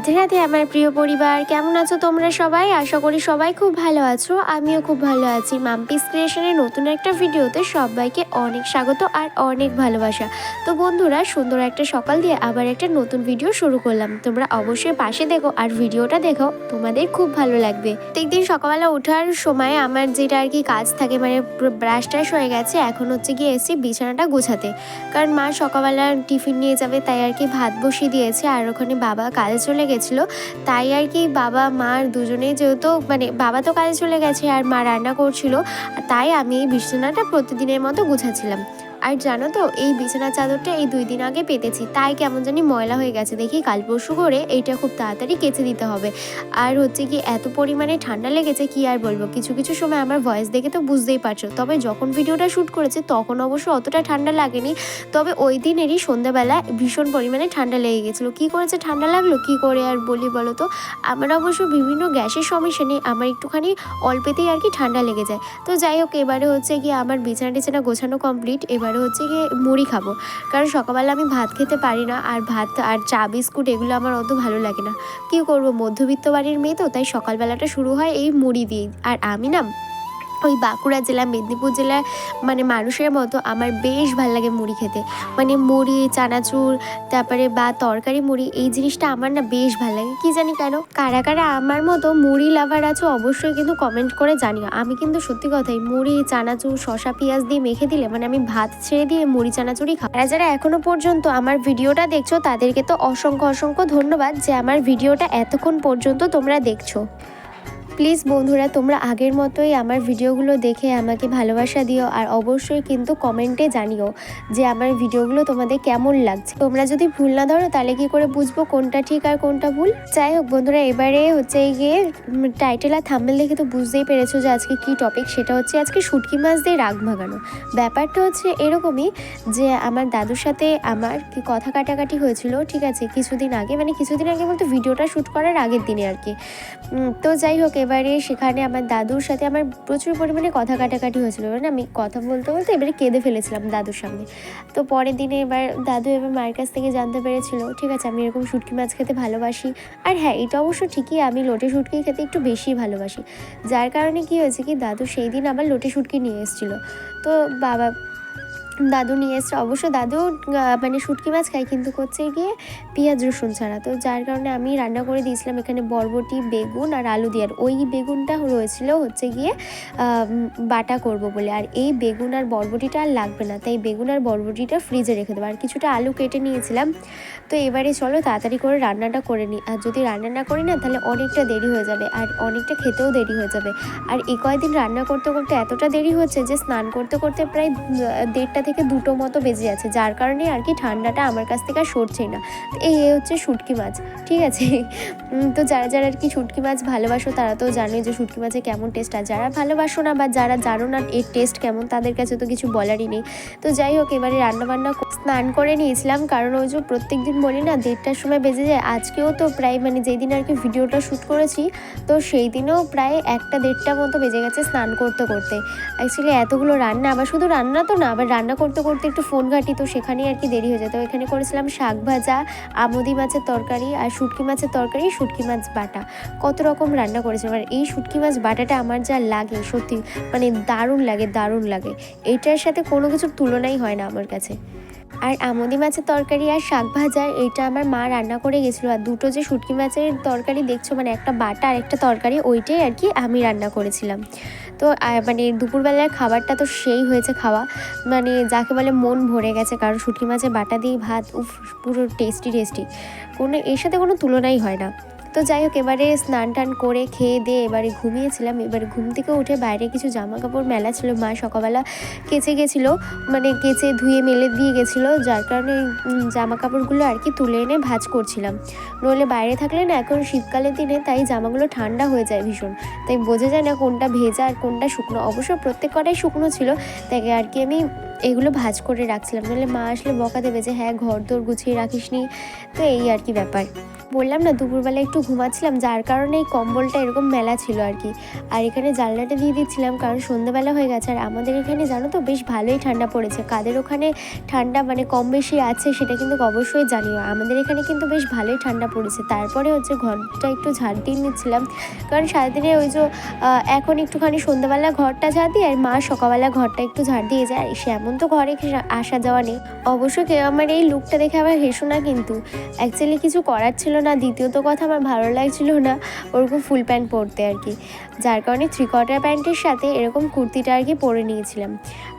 রাধে রাধে আমার প্রিয় পরিবার, কেমন আছো তোমরা সবাই? আশা করি সবাই খুব ভালো আছো, আমিও খুব ভালো আছি। মাম্পিস ক্রিয়েশনের নতুন একটা ভিডিওতে সবাইকে অনেক স্বাগত আর অনেক ভালোবাসা। তো বন্ধুরা, সুন্দর একটা সকাল দিয়ে আবার একটা নতুন ভিডিও শুরু করলাম। তোমরা অবশ্যই পাশে দেখো আর ভিডিওটা দেখো, তোমাদের খুব ভালো লাগবে। প্রত্যেকদিন সকালবেলা ওঠার সময় আমার যেটা আর কি কাজ থাকে মানে ব্রাশ ট্রাশ হয়ে গেছে, এখন হচ্ছে গিয়ে এসেছি বিছানাটা গোছাতে। কারণ মা সকালবেলা টিফিন নিয়ে যাবে, তাই আর কি ভাত বসিয়ে দিয়েছে, আর ওখানে বাবা কাজে চলে গেছিল, তাই আর কি বাবা মার দুজনেই যেহেতু মানে বাবা তো কাজে চলে গেছে আর মা রান্না করছিল, তাই আমি এই বিছানাটা প্রতিদিনের মতো গুছাচ্ছিলাম। আর জানো তো, এই বিছানার চাদরটা এই দুই দিন আগে পেতেছি। তাই কেমন জানি ময়লা হয়ে গেছে। দেখি কাল পরশু করে এইটা খুব তাড়াতাড়ি কেচে দিতে হবে। আর হচ্ছে কি, এত পরিমাণে ঠান্ডা লেগেছে, কি আর বলব? কিছু কিছু সময় আমার ভয়েস দেখে তো বুঝতেই পারছ। তবে যখন ভিডিওটা শ্যুট করেছে, তখন অবশ্য অতটা ঠান্ডা লাগেনি। তবে ওই দিনেরই সন্ধ্যাবেলা ভীষণ পরিমাণে ঠান্ডা লেগে গেছিল। কী করেছে ঠান্ডা লাগল? কি করে আর বলি বলো তো? আমার অবশ্য বিভিন্ন গ্যাসের সমস্যা নেই। আমার একটুখানি অল্পেতেই আর কি ঠান্ডা লেগে যায়। তো যাই হোক, এবারে হচ্ছে কি আমার বিছানা টিছানা গোছানো কমপ্লিট এবারে হচ্ছে গিয়ে মুড়ি খাব। কারণ সকালবেলা আমি ভাত খেতে পারি না, আর ভাত আর চা, বিস্কুট এগুলো আমার অত ভালো লাগে না। কী করব? মধ্যবিত্ত বাড়ির মেয়ে তো, তাই সকালবেলাটা শুরু হয় এই মুড়ি দিয়ে আর আমি না ওই বাঁকুড়া জেলা, মেদিনীপুর জেলার মানে মানুষের মতো আমার বেশ ভালো লাগে মুড়ি খেতে। মানে মুড়ি, চানাচুর, তারপরে বা তরকারি মুড়ি, এই জিনিসটা আমার না বেশ ভালো লাগে। কী জানি কেন? কারা কারা আমার মতো মুড়ি লাভার আছো অবশ্যই কিন্তু কমেন্ট করে জানিও। আমি কিন্তু সত্যি কথাই মুড়ি, চানাচুর শশা পেঁয়াজ দিয়ে মেখে দিলে মানে আমি ভাত ছেড়ে দিয়ে মুড়ি, চানাচুরই খাই আর যারা এখনও পর্যন্ত আমার ভিডিওটা দেখছ, তাদেরকে তো অসংখ্য অসংখ্য ধন্যবাদ যে আমার ভিডিওটা এতক্ষণ পর্যন্ত তোমরা দেখছ। প্লিজ বন্ধুরা, তোমরা আগের মতোই আমার ভিডিওগুলো দেখে আমাকে ভালোবাসা দিও আর অবশ্যই কিন্তু কমেন্টে জানিও যে আমার ভিডিওগুলো তোমাদের কেমন লাগছে। তোমরা যদি ভুল না ধরো, তাহলে কি করে বুঝব কোনটা ঠিক আর কোনটা ভুল? যাই হোক বন্ধুরা, এবারে হচ্ছে গিয়ে টাইটেল আর থাম্বেল দেখে তো বুঝতেই পেরেছ যে আজকে কি টপিক সেটা হচ্ছে আজকে শুটকি মাছ দিয়ে রাগ ভাগানো ব্যাপারটা হচ্ছে এরকমই যে আমার দাদুর সাথে আমার কি কথা কাটাকাটি হয়েছিল, ঠিক আছে, কিছুদিন আগে মানে কিছুদিন আগে বলতে ভিডিওটা শ্যুট করার আগের দিনে আর কি। তো যাই হোক এবারে সেখানে আমার দাদুর সাথে আমার প্রচুর পরিমাণে কথা কাটাকাটি হয়েছিল। মানে আমি কথা বলতে বলতে এবারে কেঁদে ফেলেছিলাম দাদুর সামনে। তো পরের দিনে এবার দাদু এবার মায়ের কাছ থেকে জানতে পেরেছিল, ঠিক আছে, আমি এরকম শুটকি মাছ খেতে ভালোবাসি। আর হ্যাঁ এটা অবশ্য ঠিকই, আমি লোটে শুটকি খেতে একটু বেশি ভালোবাসি। যার কারণে কি হয়েছে কি, দাদু সেই দিন আবার লোটে শুটকি নিয়ে এসেছিল। তো বাবা দাদু নিয়ে এসছে। অবশ্য দাদু মানে শুটকি মাছ খায়, কিন্তু করছে গিয়ে পেঁয়াজ, রসুন ছাড়া। তো যার কারণে আমি রান্না করে দিয়েছিলাম এখানে বরবটি, বেগুন আর আলু দিয়ে। আর ওই বেগুনটা রয়েছিল হচ্ছে গিয়ে বাটা করব বলে। আর এই বেগুন আর বরবটিটা আর লাগবে না। তাই বেগুন আর বরবটিটা ফ্রিজে রেখে দেবো। আর কিছুটা আলু কেটে নিয়েছিলাম। তো এবারে চলো তাড়াতাড়ি করে রান্নাটা করে নিই। আর যদি রান্না না করি না, তাহলে অনেকটা দেরি হয়ে যাবে। আর অনেকটা খেতেও দেরি হয়ে যাবে। আর এই কয়দিন রান্না করতে করতে এতটা দেরি হচ্ছে যে, স্নান করতে করতে প্রায় দেড়টা দুটো মতো বেজে যাচ্ছে, যার কারণে আর কি ঠান্ডাটা আমার কাছ থেকে আর সরছেই না। এই হচ্ছে শুটকি মাছ, ঠিক আছে? তো যারা যারা আর কি শুটকি মাছ ভালোবাসো, তারা তো জানোই যে শুটকি মাছে কেমন টেস্ট আর যারা ভালোবাসো না বা যারা জানো না এর টেস্ট কেমন, তাদের কাছে তো কিছু বলারই নেই। তো যাই হোক, এবারে রান্নাবান্না স্নান করে নিয়েছিলাম, কারণ ওই যে প্রত্যেক দিন বলি না, দেড়টার সময় বেজে যায়, আজকেও তো প্রায় মানে যেই দিন আর কি ভিডিওটা শ্যুট করেছি, তো সেই দিনও প্রায় একটা দেড়টা মতো বেজে গেছে স্নান করতে করতে। অ্যাকচুয়ালি এতগুলো রান্না, আবার শুধু রান্না তো না, আবার রান্না করতে করতে একটু ফোন ঘাঁটি, তো সেখানেই আর কি দেরি হয়ে যেত এখানে করেছিলাম শাক ভাজা, আমদি মাছের তরকারি আর শুটকি মাছের তরকারি, শুটকি মাছ বাটা। কত রকম রান্না করেছিলাম। আর এই শুটকি মাছ বাটাটা আমার যা লাগে, সত্যি মানে দারুণ লাগে দারুণ লাগে। এটার সাথে কোনো কিছুর তুলনাই হয় না আমার কাছে। আর আমদি মাছের তরকারি আর শাক ভাজা, এইটা আমার মা রান্না করে গেছিল। আর দুটো যে শুটকি মাছের তরকারি দেখছ মানে একটা বাটা আর একটা তরকারি, ওইটাই আর কি আমি রান্না করেছিলাম। তো মানে দুপুরবেলার খাবারটা তো সেই হয়েছে খাওয়া। মানে যাকে বলে মন ভরে গেছে, কারণ শুটকি মাছের বাটা দিয়ে ভাত, উফ, পুরো টেস্টি টেস্টি কোনো, এর সাথে কোনো তুলনাই হয় না। তো যাই হোক, এবারে স্নান টান করে খেয়ে দিয়ে এবারে ঘুমিয়েছিলাম। এবারে ঘুম থেকে উঠে বাইরে কিছু জামা কাপড় মেলা ছিল। মা সকালবেলা কেচে গেছিল মানে কেচে ধুয়ে মেলে দিয়ে গেছিল, যার কারণে জামা কাপড়গুলো আর কি তুলে এনে ভাঁজ করছিলাম। নইলে বাইরে থাকলে না, এখন শীতকালের দিনে তাই জামাগুলো ঠান্ডা হয়ে যায় ভীষণ। তাই বোঝা যায় না কোনটা ভেজা আর কোনটা শুকনো। অবশ্য প্রত্যেক কটাই শুকনো ছিল, তাই আর কি আমি এগুলো ভাঁজ করে রাখছিলাম। নাহলে মা আসলে বকা দেবে যে হ্যাঁ ঘর দোর গুছিয়ে রাখিসনি। তো এই আর কি ব্যাপার। বললাম না দুপুরবেলা একটু ঘুমাচ্ছিলাম, যার কারণে এই কম্বলটা এরকম মেলা ছিল আর কি। আর এখানে জানলাটা দিয়ে দিচ্ছিলাম, কারণ সন্ধ্যেবেলা হয়ে গেছে। আর আমাদের এখানে জানো তো, বেশ ভালোই ঠান্ডা পড়েছে। কাদের ওখানে ঠান্ডা মানে কম বেশি আছে সেটা কিন্তু অবশ্যই জানিও। আমাদের এখানে কিন্তু বেশ ভালোই ঠান্ডা পড়েছে। তারপরে হচ্ছে ঘরটা একটু ঝাড় দিয়ে নিচ্ছিলাম। কারণ সারাদিনে ওই যে এখন একটুখানি সন্ধ্যাবেলা ঘরটা ঝাড় দিই, আর মা সকালবেলা ঘরটা একটু ঝাড় দিয়ে যায়। আর সেমন তো ঘরে আসা যাওয়া নেই। অবশ্য কেউ আমার এই লুকটা দেখে আবার হেসো না কিন্তু। অ্যাকচুয়ালি কিছু করার ছিল না, দ্বিতীয়ত কথা আমার ভালো লাগছিল না ওরকম ফুল প্যান্ট পরতে আর কি। যার কারণে থ্রি কোয়ার্টার প্যান্টের সাথে এরকম কুর্তিটা আর কি পরে নিয়েছিলাম।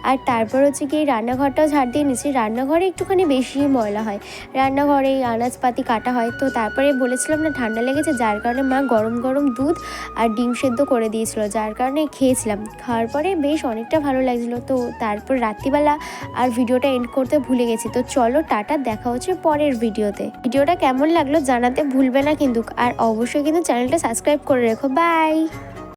আর তারপর হচ্ছে কি রান্নাঘরটাও ঝাড় দিয়ে নিয়েছি। রান্নাঘরে একটুখানি বেশি ময়লা হয়। রান্নাঘরে আনাজপাতি কাটা হয়। তো তারপরে বলেছিলাম না, ঠান্ডা লেগেছে, যার কারণে মা গরম গরম দুধ আর ডিম সেদ্ধ করে দিয়েছিল। যার কারণে খেয়েছিলাম। খাওয়ার পরে বেশ অনেকটা ভালো লাগছিল। তো তারপর রাত্রিবেলা আর ভিডিওটা এন্ড করতে ভুলে গেছি। তো চলো টাটা, দেখা হচ্ছে পরের ভিডিওতে। ভিডিওটা কেমন লাগল জানাতে ভুলবে না কিন্তু আর অবশ্যই কিন্তু চ্যানেলটা সাবস্ক্রাইব করে রেখো। বাই!